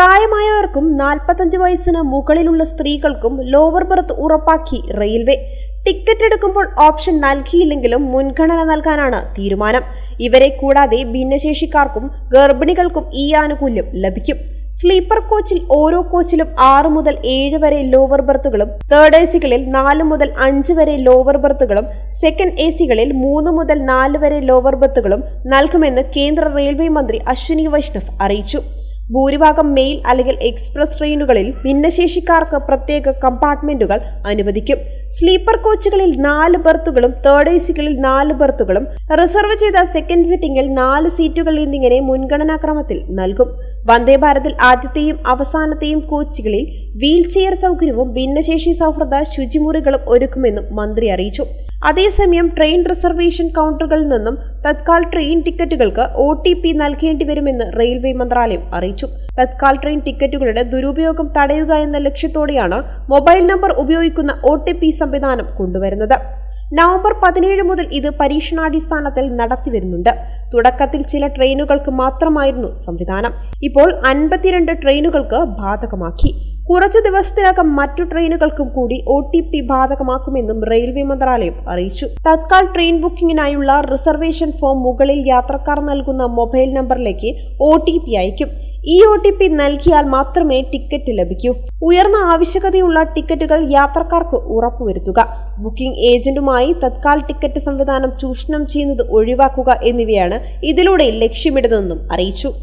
പ്രായമായവർക്കും നാൽപ്പത്തഞ്ച് വയസ്സിന് മുകളിലുള്ള സ്ത്രീകൾക്കും ലോവർ ബെർത്ത് ഉറപ്പാക്കി റെയിൽവേ ടിക്കറ്റ് എടുക്കുമ്പോൾ ഓപ്ഷൻ നൽകിയില്ലെങ്കിലും മുൻഗണന നൽകാനാണ് തീരുമാനം. ഇവരെ കൂടാതെ ഭിന്നശേഷിക്കാർക്കും ഗർഭിണികൾക്കും ഈ ആനുകൂല്യം ലഭിക്കും. സ്ലീപ്പർ കോച്ചിൽ ഓരോ കോച്ചിലും ആറ് മുതൽ ഏഴ് വരെ ലോവർ ബർത്തുകളും തേർഡ് എ സികളിൽ നാല് മുതൽ അഞ്ച് വരെ ലോവർ ബർത്തുകളും സെക്കൻഡ് എ സികളിൽ മൂന്ന് മുതൽ നാല് വരെ ലോവർ ബർത്തുകളും നൽകുമെന്ന് കേന്ദ്ര റെയിൽവേ മന്ത്രി അശ്വിനി വൈഷ്ണവ് അറിയിച്ചു. ഭൂരിഭാഗം മെയിൽ അല്ലെങ്കിൽ എക്സ്പ്രസ് ട്രെയിനുകളിൽ ഭിന്നശേഷിക്കാർക്ക് പ്രത്യേക കമ്പാർട്ട്മെന്റുകൾ അനുവദിക്കും. സ്ലീപ്പർ കോച്ചുകളിൽ നാല് ബർത്തുകളും തേർഡ് എ സികളിൽ നാല് ബർത്തുകളും റിസർവ് ചെയ്ത സെക്കൻഡ് സിറ്റിംഗിൽ നാല് സീറ്റുകൾ എന്നിങ്ങനെ മുൻഗണനാക്രമത്തിൽ നൽകും. വന്ദേ ഭാരതിൽ ആദ്യത്തെയും അവസാനത്തെയും കോച്ചുകളിൽ വീൽ ചെയർ സൗകര്യവും ഭിന്നശേഷി സൗഹൃദ ശുചിമുറികളും ഒരുക്കുമെന്നും മന്ത്രി അറിയിച്ചു. അതേസമയം ട്രെയിൻ റിസർവേഷൻ കൗണ്ടറുകളിൽ നിന്നും തത്കാൽ ട്രെയിൻ ടിക്കറ്റുകൾക്ക് ഒ ടി പി നൽകേണ്ടി വരുമെന്ന് റെയിൽവേ മന്ത്രാലയം അറിയിച്ചു. തത്കാൽ ട്രെയിൻ ടിക്കറ്റുകളുടെ ദുരുപയോഗം തടയുക എന്ന ലക്ഷ്യത്തോടെയാണ് മൊബൈൽ നമ്പർ ഉപയോഗിക്കുന്ന ഒ സംവിധാനം കൊണ്ടുവരുന്നത്. നവംബർ പതിനേഴ് മുതൽ ഇത് പരീക്ഷണാടിസ്ഥാനത്തിൽ നടത്തിവരുന്നുണ്ട്. തുടക്കത്തിൽ ചില ട്രെയിനുകൾക്ക് മാത്രമായിരുന്നു സംവിധാനം. ഇപ്പോൾ അൻപത്തിരണ്ട് ട്രെയിനുകൾക്ക് ബാധകമാക്കി. കുറച്ചു ദിവസത്തിനകം മറ്റു ട്രെയിനുകൾക്കും കൂടി ഒ ടി പി ബാധകമാക്കുമെന്നും റെയിൽവേ മന്ത്രാലയം അറിയിച്ചു. തത്കാൽ ട്രെയിൻ ബുക്കിംഗിനായുള്ള റിസർവേഷൻ ഫോം മുകളിൽ യാത്രക്കാർ നൽകുന്ന മൊബൈൽ നമ്പറിലേക്ക് ഒ ടി പി അയക്കും ഈ ഒ ടി പി നൽകിയാൽ മാത്രമേ ടിക്കറ്റ് ലഭിക്കൂ. ഉയർന്ന ആവശ്യകതയുള്ള ടിക്കറ്റുകൾ യാത്രക്കാർക്ക് ഉറപ്പുവരുത്തുക. ബുക്കിംഗ് ഏജന്റുമായി തത്കാൽ ടിക്കറ്റ് സംവിധാനം ചൂഷണം ചെയ്യുന്നത് ഒഴിവാക്കുക എന്നിവയാണ് ഇതിലൂടെ ലക്ഷ്യമിടുന്നതെന്നും അറിയിച്ചു.